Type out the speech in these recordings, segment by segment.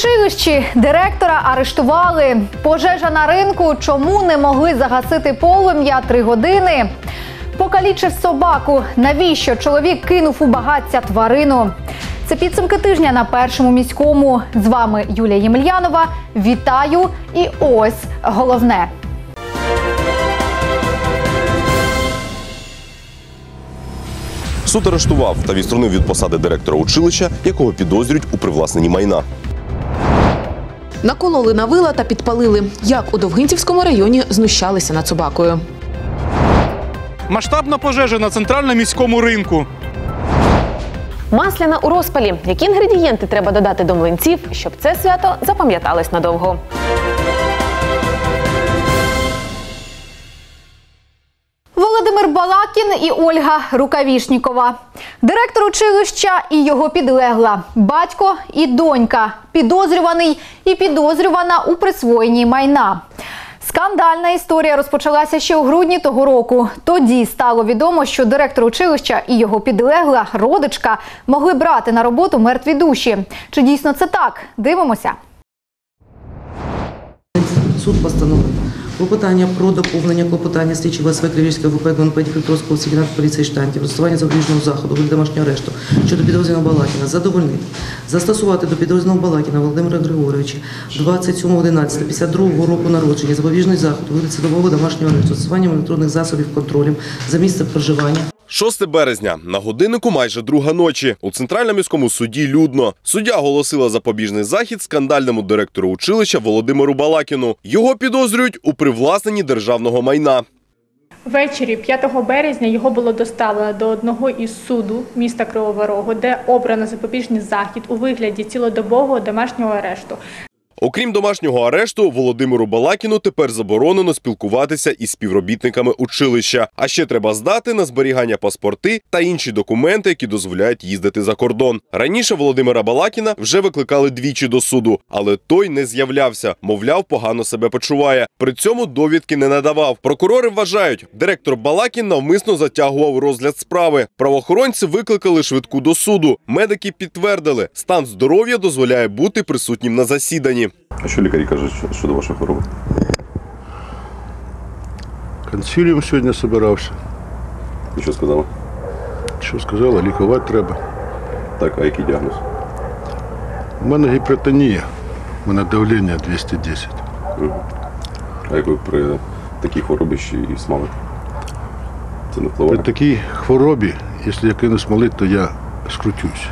училищі директора арештували. Пожежа на ринку. Чому не могли загасити полум'я три години? Покалічив собаку. Навіщо чоловік кинув у багаття тварину? Це підсумки тижня на першому міському. З вами Юлія Ємельянова. Вітаю! І ось головне. Суд арештував та відсторонив від посади директора училища, якого підозрюють у привласненні майна. Накололи на вила та підпалили. Як у Довгинцівському районі знущалися над собакою. Масштабна пожежа на центральному міському ринку. Масляна у розпалі. Які інгредієнти треба додати до млинців, щоб це свято запам'яталось надовго? Балакін і Ольга Рукавішнікова. Директор училища і його підлегла. Батько і донька. Підозрюваний і підозрювана у присвоєнні майна. Скандальна історія розпочалася ще у грудні того року. Тоді стало відомо, що директор училища і його підлегла родичка могли брати на роботу мертві душі. Чи дійсно це так? Дивимося. Суд постановив клопотання про доповнення клопотання слідчого СВ Кривівського ВП ГНП Дніпропетровського секретаря поліції штантів, розсування запобіжного заходу домашнього арешту щодо підрозділу Балакіна задовольнити, застосувати до підрозділу Балакіна Володимира Григоровича 27.11.52 року народження запобіжний заход у судового домашнього арешту, застосуванням електронних засобів контролем за місцем проживання 6 березня на годиннику майже друга ночі. У центральному міському суді людно. Суддя оголосила запобіжний захід скандальному директору училища Володимиру Балакіну. Його підозрюють у привласненні державного майна. Ввечері 5 березня його було доставлено до одного із суду міста Кривого Рогу, де обрано запобіжний захід у вигляді цілодобового домашнього арешту. Окрім домашнього арешту, Володимиру Балакіну тепер заборонено спілкуватися із співробітниками училища. А ще треба здати на зберігання паспорти та інші документи, які дозволяють їздити за кордон. Раніше Володимира Балакіна вже викликали двічі до суду, але той не з'являвся. Мовляв, погано себе почуває. При цьому довідки не надавав. Прокурори вважають, директор Балакін навмисно затягував розгляд справи. Правоохоронці викликали швидку до суду. Медики підтвердили, стан здоров'я дозволяє бути присутнім на засіданні. А що лікарі кажуть щодо вашої хвороби? Консиліум сьогодні збирався. І що сказали? Що сказали, лікувати треба. Так, а який діагноз? У мене гіпертонія, у мене давлення 210. А як ви при такій хворобі ще і смалите? Це не При такій хворобі, якщо я кину смолити, то я скрутюсь.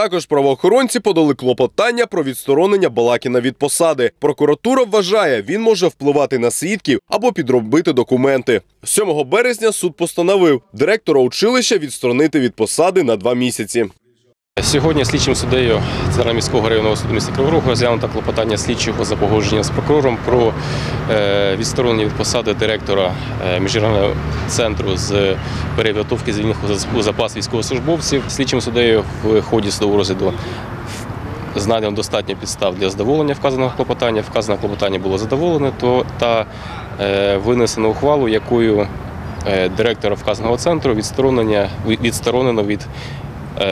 Також правоохоронці подали клопотання про відсторонення Балакіна від посади. Прокуратура вважає, він може впливати на свідків або підробити документи. 7 березня суд постановив директора училища відсторонити від посади на два місяці. Сьогодні слідчим суддею Центрального міського районного суду міста Кривого розглянуто клопотання слідчого за погодженням з прокурором про е, відсторонення від посади директора е, міжнародного центру з перепідготовки звільних у запас військовослужбовців. Слідчим суддею в ході судового розгляду знайдено достатньо підстав для задоволення вказаного клопотання. Вказане клопотання було задоволене то та е, винесено ухвалу, якою директора вказаного центру відсторонено від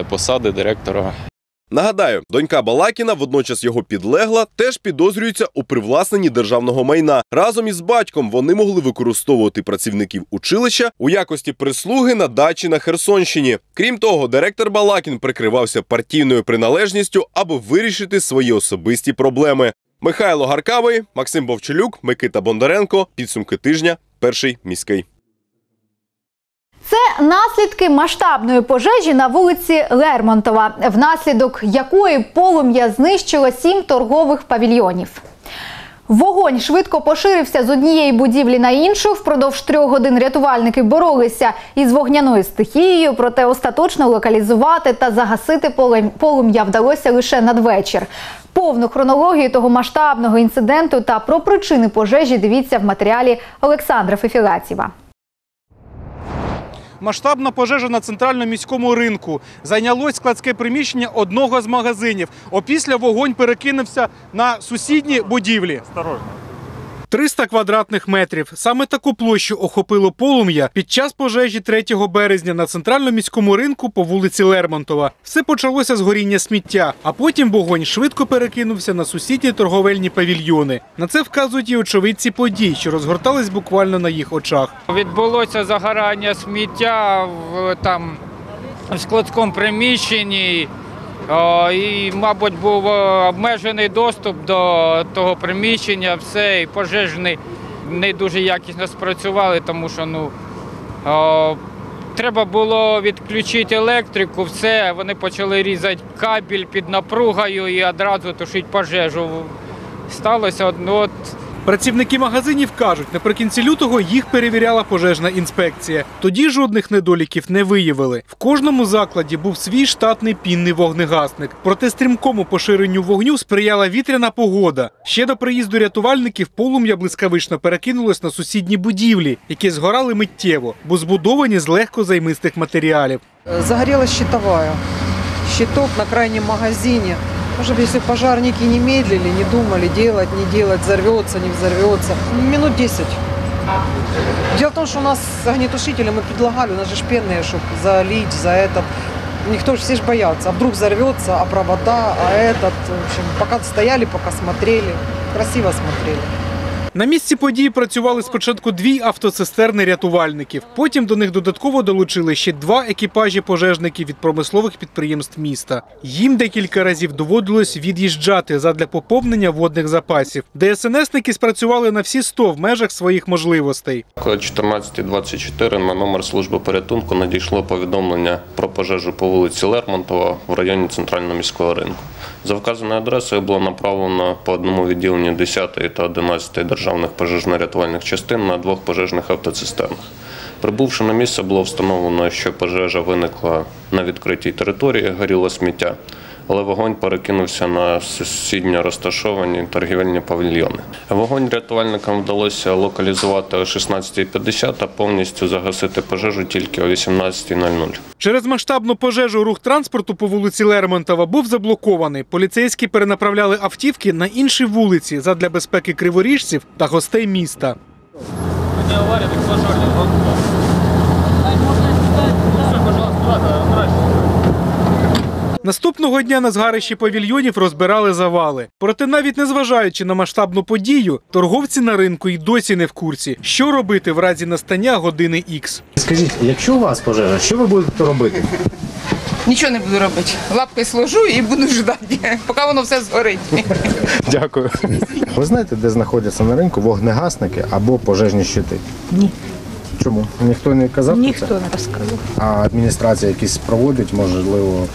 посади директора Нагадаю, донька Балакіна, водночас його підлегла, теж підозрюється у привласненні державного майна. Разом із батьком вони могли використовувати працівників училища у якості прислуги на дачі на Херсонщині. Крім того, директор Балакін прикривався партійною приналежністю, аби вирішити свої особисті проблеми. Михайло Гаркавий, Максим Бовчелюк, Микита Бондаренко. Підсумки тижня. Перший міський. Наслідки масштабної пожежі на вулиці Лермонтова, внаслідок якої полум'я знищило сім торгових павільйонів. Вогонь швидко поширився з однієї будівлі на іншу. Впродовж трьох годин рятувальники боролися із вогняною стихією, проте остаточно локалізувати та загасити полум'я вдалося лише надвечір. Повну хронологію того масштабного інциденту та про причини пожежі дивіться в матеріалі Олександра Фефілатєва. Масштабна пожежа на центральному міському ринку. Зайнялось складське приміщення одного з магазинів. Опісля вогонь перекинувся на сусідні будівлі. 300 квадратних метрів. Саме таку площу охопило полум'я під час пожежі 3 березня на центральному міському ринку по вулиці Лермонтова. Все почалося з горіння сміття, а потім вогонь швидко перекинувся на сусідні торговельні павільйони. На це вказують і очевидці подій, що розгортались буквально на їх очах. Відбулося загорання сміття в там в складському приміщенні. І, мабуть, був е, обмежений доступ до того приміщення, все, і пожежні не дуже якісно спрацювали, тому що ну, о, треба було відключити електрику, все, вони почали різати кабель під напругою і одразу тушити пожежу. Сталося ну, от Працівники магазинів кажуть, наприкінці лютого їх перевіряла пожежна інспекція. Тоді жодних недоліків не виявили. В кожному закладі був свій штатний пінний вогнегасник. Проте стрімкому поширенню вогню сприяла вітряна погода. Ще до приїзду рятувальників полум'я блискавично перекинулось на сусідні будівлі, які згорали миттєво, бо збудовані з легкозаймистих матеріалів. Загорелась щитовая. Щиток на крайнем магазине. Быть, если пожарники не медлили, не думали, делать, не делать, взорвется, не взорвется. Минут 10. Дело в том, что у нас огнетушители мы предлагали, у нас же ж пенные, чтобы залить за этот. Никто же все же боятся. А вдруг взорвется, а провода, а этот. В общем, пока стояли, пока смотрели. Красиво смотрели. На місці події працювали спочатку дві автоцистерни рятувальників. Потім до них додатково долучили ще два екіпажі пожежників від промислових підприємств міста. Їм декілька разів доводилось від'їжджати задля поповнення водних запасів. ДСНСники спрацювали на всі 100 в межах своїх можливостей. О 14.24 на номер служби порятунку надійшло повідомлення про пожежу по вулиці Лермонтова в районі центрального міського ринку. За вказаною адресою було направлено по одному відділенню 10 та 11 державних пожежно-рятувальних частин на двох пожежних автоцистернах. Прибувши на місце, було встановлено, що пожежа виникла на відкритій території, горіло сміття, але вогонь перекинувся на сусідньо розташовані торгівельні павільйони. Вогонь рятувальникам вдалося локалізувати о 16.50 та повністю загасити пожежу тільки о 18.00. Через масштабну пожежу рух транспорту по вулиці Лермонтова був заблокований. Поліцейські перенаправляли автівки на інші вулиці задля безпеки криворіжців та гостей міста. Наступного дня на згарищі павільйонів розбирали завали. Проте, навіть незважаючи на масштабну подію, торговці на ринку й досі не в курсі, що робити в разі настання години Ікс. Скажіть, якщо у вас пожежа, що ви будете робити? Нічого не буду робити. Лапкою сложу і буду ждати, поки воно все згорить. Дякую. Ви знаєте, де знаходяться на ринку вогнегасники або пожежні щити? Ні. Чому? Ніхто не казав? Ніхто не розказав. А адміністрація якісь проводить, можливо,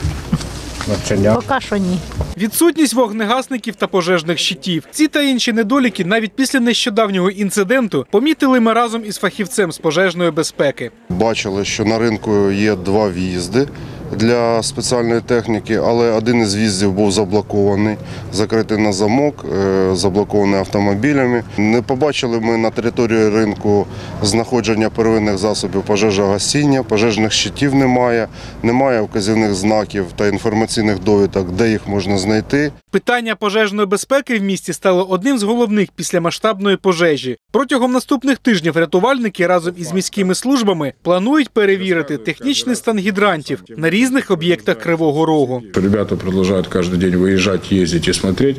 навчання? Поки що ні. Відсутність вогнегасників та пожежних щитів. Ці та інші недоліки навіть після нещодавнього інциденту помітили ми разом із фахівцем з пожежної безпеки. Бачили, що на ринку є два в'їзди для спеціальної техніки, але один із в'їздів був заблокований, закритий на замок, е, заблокований автомобілями. Не побачили ми на території ринку знаходження первинних засобів пожежогасіння, пожежних щитів немає, немає вказівних знаків та інформаційних довідок, де їх можна знайти. Питання пожежної безпеки в місті стало одним з головних після масштабної пожежі. Протягом наступних тижнів рятувальники разом із міськими службами планують перевірити технічний стан гідрантів на різних об'єктах Кривого Рогу. Ребята продолжают каждый день выезжать, ездить и смотреть.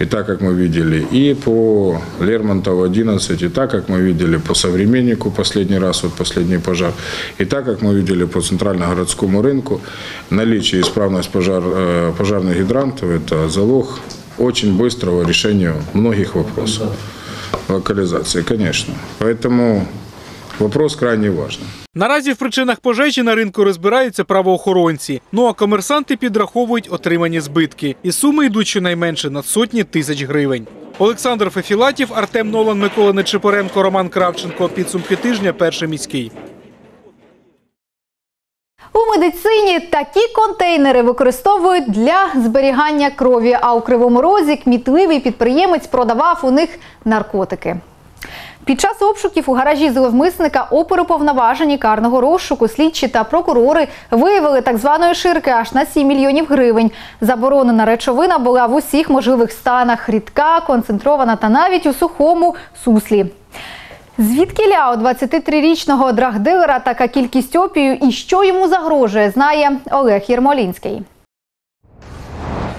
И так, как мы видели, и по Лермонтову 11, и так, как мы видели по Современнику последний раз, вот последний пожар, и так, как мы видели по Центральногородскому рынку, наличие и исправность пожар, э, пожарных гидрантов – это залог очень быстрого решения многих вопросов. Локализации, конечно. Поэтому вопрос крайне важный. Наразі в причинах пожежі на ринку розбираються правоохоронці. Ну а комерсанти підраховують отримані збитки. І суми йдуть щонайменше на сотні тисяч гривень. Олександр Фефілатів, Артем Нолан, Микола Нечипоренко, Роман Кравченко. Підсумки тижня. Перший міський. У медицині такі контейнери використовують для зберігання крові. А у Кривому Розі кмітливий підприємець продавав у них наркотики. Під час обшуків у гаражі зловмисника оперуповноважені карного розшуку слідчі та прокурори виявили так званої ширки аж на 7 мільйонів гривень. Заборонена речовина була в усіх можливих станах: рідка, концентрована та навіть у сухому суслі. Звідкиля у 23-річного драгдилера така кількість опію і що йому загрожує, знає Олег Єрмолінський.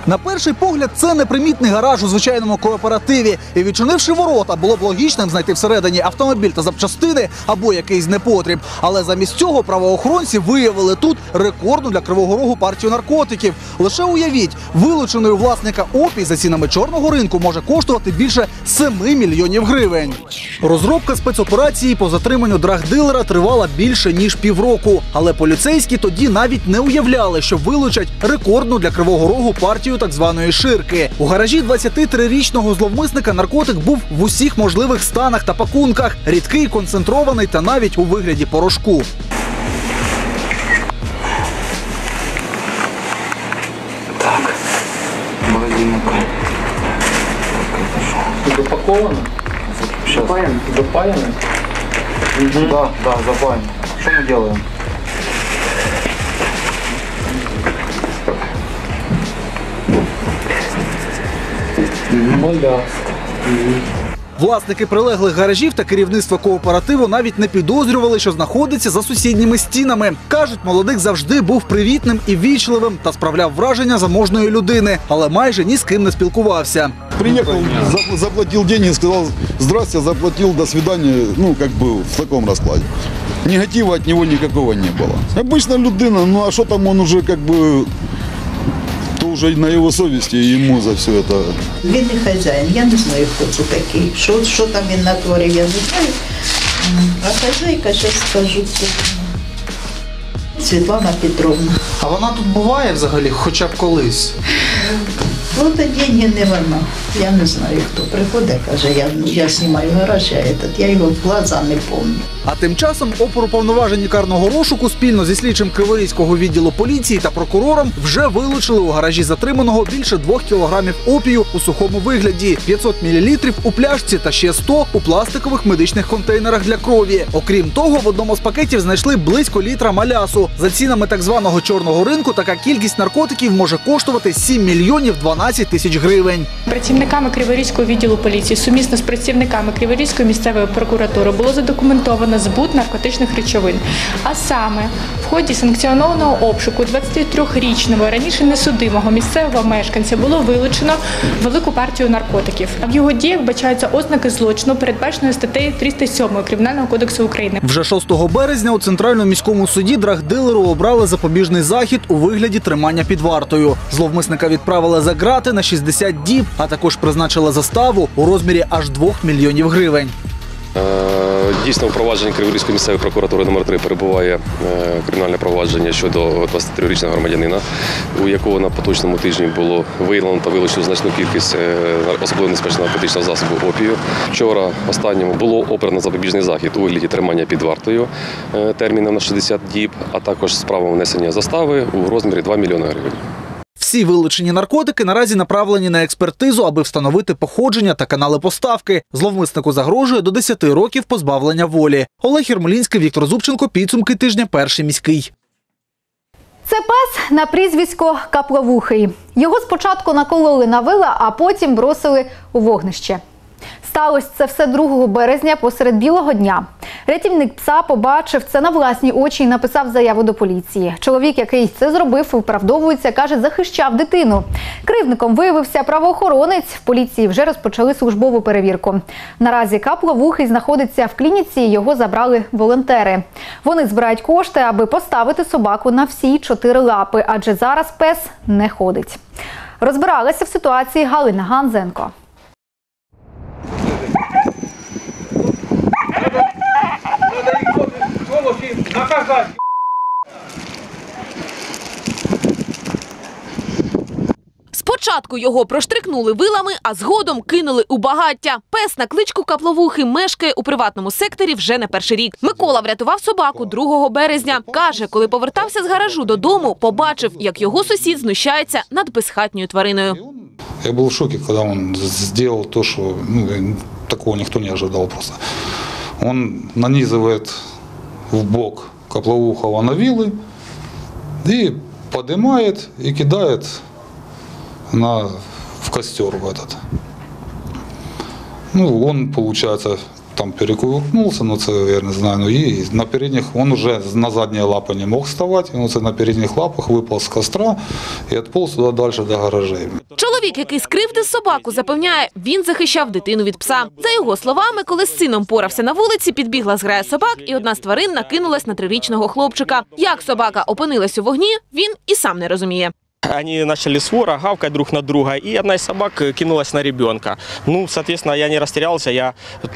На перший погляд, це непримітний гараж у звичайному кооперативі. І відчинивши ворота, було б логічним знайти всередині автомобіль та запчастини або якийсь непотріб. Але замість цього правоохоронці виявили тут рекордну для Кривого Рогу партію наркотиків. Лише уявіть, вилученої власника опій за цінами чорного ринку може коштувати більше 7 мільйонів гривень. Розробка спецоперації по затриманню драгдилера тривала більше ніж півроку. Але поліцейські тоді навіть не уявляли, що вилучать рекордну для Кривого Рогу партію так званої ширки. У гаражі 23-річного зловмисника наркотик був в усіх можливих станах та пакунках, рідкий, концентрований та навіть у вигляді порошку. Запаковано? Запаяно? Запаяно? Да, да, запаяно. Что мы делаем? Власники прилеглих гаражів та керівництво кооперативу навіть не підозрювали, що знаходиться за сусідніми стінами. кажуть, молодик завжди був привітним і вічливим та справляв враження заможної людини, але майже ні з ким не спілкувався. Приехал, зап- заплатил деньги, сказал, здрасте, заплатил, до свидания, ну, как бы в таком раскладе. Негатива от него никакого не было. Обычно людина, ну, а что там он уже, как бы, то уже на его совести, и ему за все это Він не хазяїн, я не знаю, хто це такий. Що, що там він натворив, я не знаю. А хазяйка, зараз скажу. Світлана Петровна. А вона тут буває взагалі, хоча б колись. Ну, то деньги не вона. Я не знаю, хто приходить, каже, я, я знімаю гараж, я, этот, я його в глаза не пам'ятаю. А тим часом оперуповноважені карного розшуку спільно зі слідчим Криворізького відділу поліції та прокурором вже вилучили у гаражі затриманого більше двох кілограмів опію у сухому вигляді, 500 мл у пляшці та ще 100 у пластикових медичних контейнерах для крові. Окрім того, в одному з пакетів знайшли близько літра малясу. За цінами так званого чорного ринку така кількість наркотиків може коштувати 7 мільйонів 12 тисяч гривень. Працівниками Криворізького відділу поліції сумісно з працівниками Криворізької місцевої прокуратури було задокументовано збут наркотичних речовин. А саме в ході санкціонованого обшуку 23-річного раніше несудимого місцевого мешканця було вилучено велику партію наркотиків. В його діях бачаються ознаки злочину, передбаченої статтею 307 Кримінального кодексу України. Вже 6 березня у центральному міському суді драгдилеру обрали запобіжний захід у вигляді тримання під вартою. Зловмисника відправили за грати на 60 діб, а також призначили заставу у розмірі аж 2 мільйонів гривень. Е, Дійсно, у провадженні Криворізької місцевої прокуратури номер 3 перебуває е, кримінальне провадження щодо 23-річного громадянина, у якого на поточному тижні було виявлено та вилучено значну кількість е, особливо небезпечного наркотичного засобу опію. Вчора останньому було обрано запобіжний захід у вигляді тримання під вартою терміном на 60 діб, а також з правом внесення застави у розмірі 2 мільйони гривень. Всі вилучені наркотики наразі направлені на експертизу, аби встановити походження та канали поставки. Зловмиснику загрожує до 10 років позбавлення волі. Олег Єрмолінський, Віктор Зубченко. Підсумки тижня. Перший міський. Це пес на прізвисько Капловухий. Його спочатку накололи на вила, а потім бросили у вогнище. Сталося це все 2 березня посеред білого дня. Рятівник пса побачив це на власні очі і написав заяву до поліції. Чоловік, який це зробив, виправдовується, каже, захищав дитину. Кривником виявився правоохоронець. В поліції вже розпочали службову перевірку. Наразі капловухий знаходиться в клініці. Його забрали волонтери. Вони збирають кошти, аби поставити собаку на всі чотири лапи, адже зараз пес не ходить. Розбиралася в ситуації Галина Ганзенко. Спочатку його проштрикнули вилами, а згодом кинули у багаття. Пес на кличку Капловухи мешкає у приватному секторі вже не перший рік. Микола врятував собаку 2 березня. Каже, коли повертався з гаражу додому, побачив, як його сусід знущається над безхатньою твариною. Я был в шоке, когда он сделал то, что ну, такого никто не ожидал просто. Он нанизывает в бок Коплоухова на вилы и поднимает и кидает на, в костер в этот. Ну, он, получается, там перекувыркнулся, ну це я не знаю. Ну і на передніх он уже на задні лапи не мог вставати. Він це на передніх лапах випав з костра і відполз туди далі до гаражей. Чоловік, який скривдив собаку, запевняє, він захищав дитину від пса. За його словами, коли з сином порався на вулиці, підбігла зграя собак, і одна з тварин накинулась на трирічного хлопчика. Як собака опинилась у вогні, він і сам не розуміє. Они начали свора гавкать друг на друга, и одна из собак кинулась на ребенка. Ну, соответственно, я не растерялся, я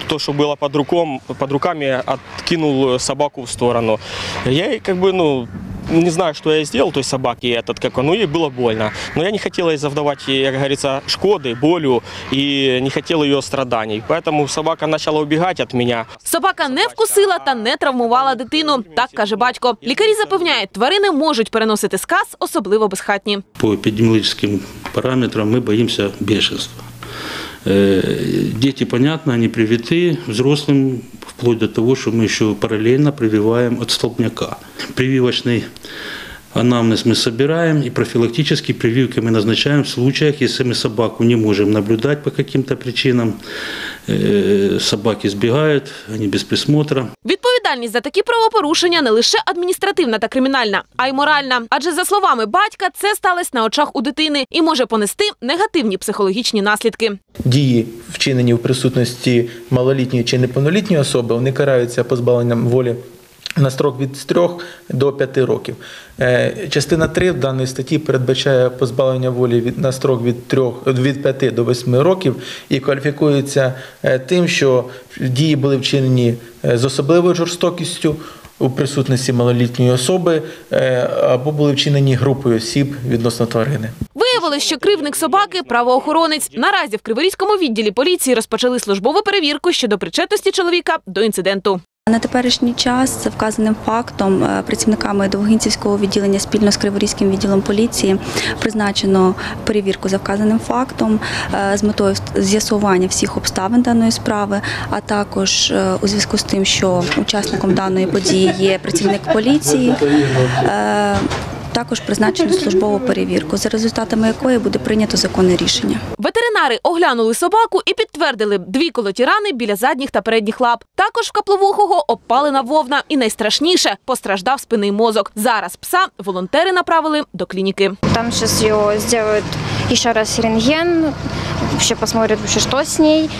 то, что было под, руком, под руками, откинул собаку в сторону. Я ей как бы, ну, не знаю, что я сделал той собаке этот, как он, ну, ей было больно. Но я не хотел ей завдавать, ей, как говорится, шкоды, болью, и не хотел ее страданий. Поэтому собака начала убегать от меня. Собака не вкусила та не травмувала дитину. Так каже батько. Лікарі запевняють, тварини можуть переносити сказ, особливо безхатні. По эпидемиологическим параметрам мы боимся бешенства. Э, Дети, понятно, они привиты, взрослым вплоть до того, что мы еще параллельно прививаем от столбняка. Прививочный анамнез мы собираем и профилактические прививки мы назначаем в случаях, если мы собаку не можем наблюдать по каким-то причинам. Э, Собаки збігають, вони без присмотра. Відповідальність за такі правопорушення не лише адміністративна та кримінальна, а й моральна. Адже за словами батька, це сталося на очах у дитини і може понести негативні психологічні наслідки. дії, вчинені в присутності малолітньої чи неповнолітньої особи, вони караються позбавленням волі. На строк від 3 до 5 років. Е, Частина 3 даної статті передбачає позбавлення волі від на строк від 3, від 5 до 8 років і кваліфікується е, тим, що дії були вчинені е, з особливою жорстокістю у присутності малолітньої особи або були вчинені групою осіб відносно тварини. Виявилось, що кривник собаки правоохоронець. Наразі в Криворізькому відділі поліції розпочали службову перевірку щодо причетності чоловіка до інциденту. На теперішній час за вказаним фактом е, працівниками Довгинцівського відділення спільно з Криворізьким відділом поліції призначено перевірку за вказаним фактом е, з метою з'ясування всіх обставин даної справи, а також е, у зв'язку з тим, що учасником даної події є працівник поліції. Також призначено службову перевірку, за результатами якої буде прийнято законне рішення. Ветеринари оглянули собаку і підтвердили дві колоті рани біля задніх та передніх лап. Також в капловухого обпалена вовна. І найстрашніше постраждав спинний мозок. Зараз пса волонтери направили до клініки. Там зараз його сделают еще раз рентген, вообще посмотрят, вообще, что с ней,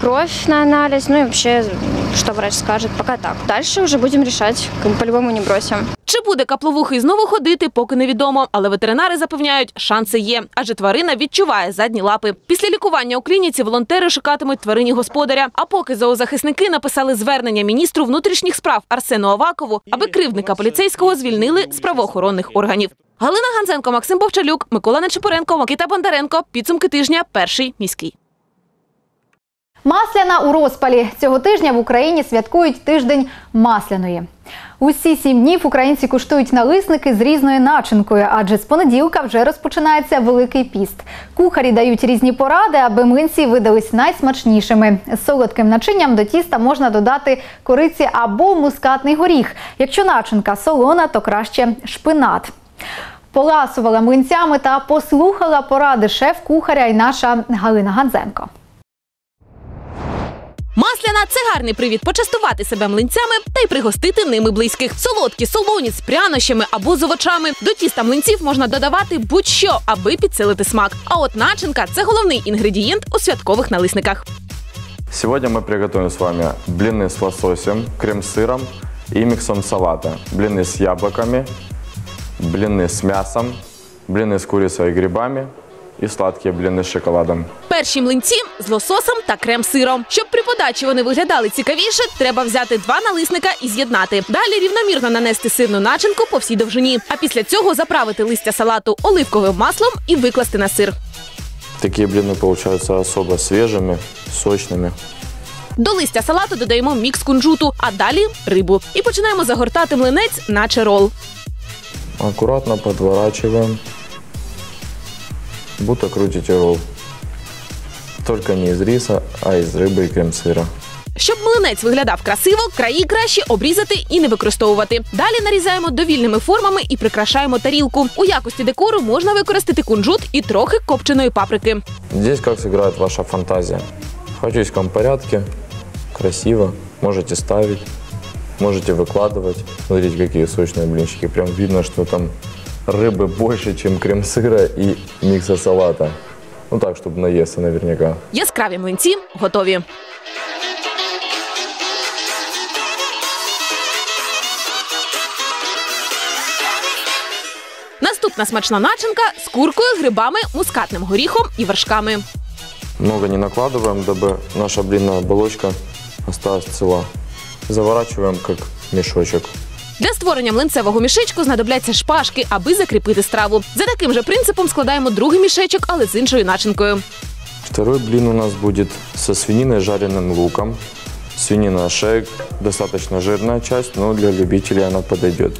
кровь на анализ, ну и вообще, что врач скажет. Пока так. Дальше уже будем решать, по-любому не бросим. Чи буде капловухий знову ходити, поки невідомо. Але ветеринари запевняють, шанси є, адже тварина відчуває задні лапи. Після лікування у клініці волонтери шукатимуть тварині господаря. А поки зоозахисники написали звернення міністру внутрішніх справ Арсену Авакову, аби кривдника поліцейського звільнили з правоохоронних органів. Галина Ганзенко, Максим Бовчалюк, Микола Нечепоренко, Микита Бондаренко. Підсумки тижня. Перший міський. Масляна у розпалі цього тижня в Україні святкують тиждень масляної. Усі сім днів українці куштують налисники з різною начинкою, адже з понеділка вже розпочинається великий піст. Кухарі дають різні поради, аби млинці видались найсмачнішими. З солодким начинням до тіста можна додати кориці або мускатний горіх. Якщо начинка солона, то краще шпинат. Поласувала млинцями та послухала поради шеф-кухаря і наша Галина Ганзенко. Масляна це гарний привід почастувати себе млинцями та й пригостити ними близьких. Солодкі, солоні з прянощами або з овочами. До тіста млинців можна додавати будь-що, аби підсилити смак. А от начинка це головний інгредієнт у святкових налисниках. Сегодня мы приготовим с вами блины с лососем, крем с сыром и миксом салата. Блины с яблоками, блины с мясом, блины с курицей и грибами и сладкие блины с шоколадом. Перші млинці з лососом та крем-сиром. Щоб при подачі вони виглядали цікавіше, треба взяти два налисника і з'єднати. Далі рівномірно нанести сирну начинку по всій довжині. А після цього заправити листя салату оливковим маслом і викласти на сир. Такие блины получаются особо свежими, сочными. До листя салату додаємо мікс кунжуту, а далі рибу. І починаємо загортати млинець, наче рол. Аккуратно подворачиваем, будто крутите ролл. Только не из риса, а из рыбы и крем-сыра. Щоб млинець виглядав красиво, краї краще обрізати і не використовувати. Далі нарізаємо довільними формами і прикрашаємо тарілку. У якості декору можна використати кунжут і трохи копченої паприки. Здесь как сыграет ваша фантазия. В хаотическом порядке, красиво, можете ставить, можете выкладывать. Смотрите, какие сочные блинчики. Прям видно, что там рыбы больше, чем крем-сыра и микса салата. Ну так, чтобы наесться наверняка. Яскраві млинці готові. Наступна смачна начинка з куркою, грибами, мускатним горіхом і вершками. Много не накладываем, дабы наша блинная оболочка осталась цела. Заворачиваем как мешочек. Для створення млинцевого мішечку знадобляться шпажки, аби закріпити страву. За таким же принципом складаємо другий мішечок, але з іншою начинкою. Второй блин у нас будет со свининой, жареным луком. Свинина шеек, достаточно жирная часть, но для любителей она подойдет.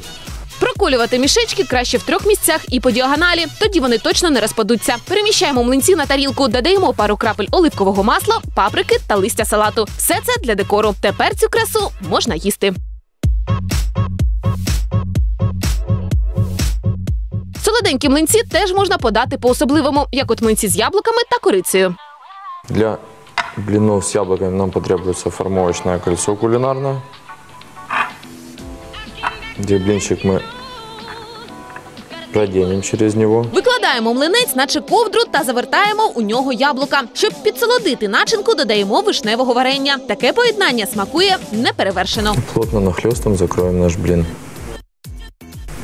Проколювати мішечки краще в трьох місцях і по діагоналі. Тоді вони точно не розпадуться. Переміщаємо млинці на тарілку, додаємо пару крапель оливкового масла, паприки та листя салату. Все це для декору. Тепер цю красу можна їсти. Солоденькі млинці теж можна подати по-особливому, як от млинці з яблуками та корицею. Для блинов с яблоками нам потребуется формовочное кольцо кулинарное, где блинчик мы проденем через него. Викладаємо млинець, наче ковдру, та завертаємо у нього яблука. Щоб підсолодити начинку, додаємо вишневого варення. Таке поєднання смакує неперевершено. Плотно нахлестом закроем наш блин.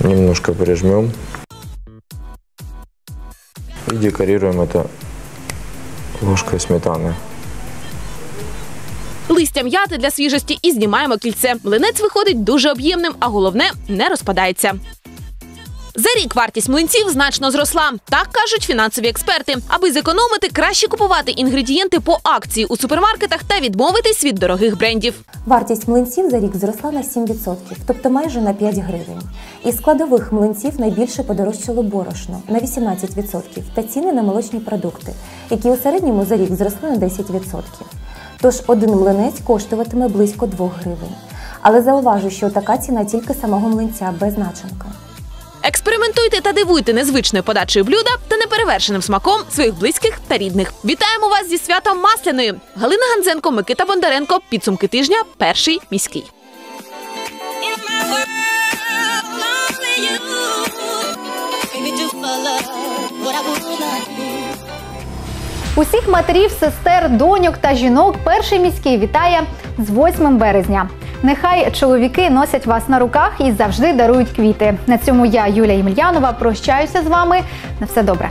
Немножко прижмем. И декорируем это ложкой сметаны. Листя м'яти для свіжості і знімаємо кільце. Млинець виходить дуже об'ємним, а головне не розпадається. За рік вартість млинців значно зросла. Так кажуть фінансові експерти. Аби зекономити, краще купувати інгредієнти по акції у супермаркетах та відмовитись від дорогих брендів. Вартість млинців за рік зросла на 7%, тобто майже на 5 гривень. Із складових млинців найбільше подорожчало борошно на 18% та ціни на молочні продукти, які у середньому за рік зросли на 10%. Тож один млинець коштуватиме близько 2 гривень. Але зауважу, що така ціна тільки самого млинця без начинка. Експериментуйте та дивуйте незвичною подачею блюда та неперевершеним смаком своїх близьких та рідних. Вітаємо вас зі святом Масляної! Галина Ганзенко, Микита Бондаренко. Підсумки тижня. Перший міський. Усіх матерів, сестер, доньок та жінок перший міський вітає з 8 березня. Нехай чоловіки носять вас на руках і завжди дарують квіти. На цьому я, Юлія Ємельянова, прощаюся з вами. На все добре.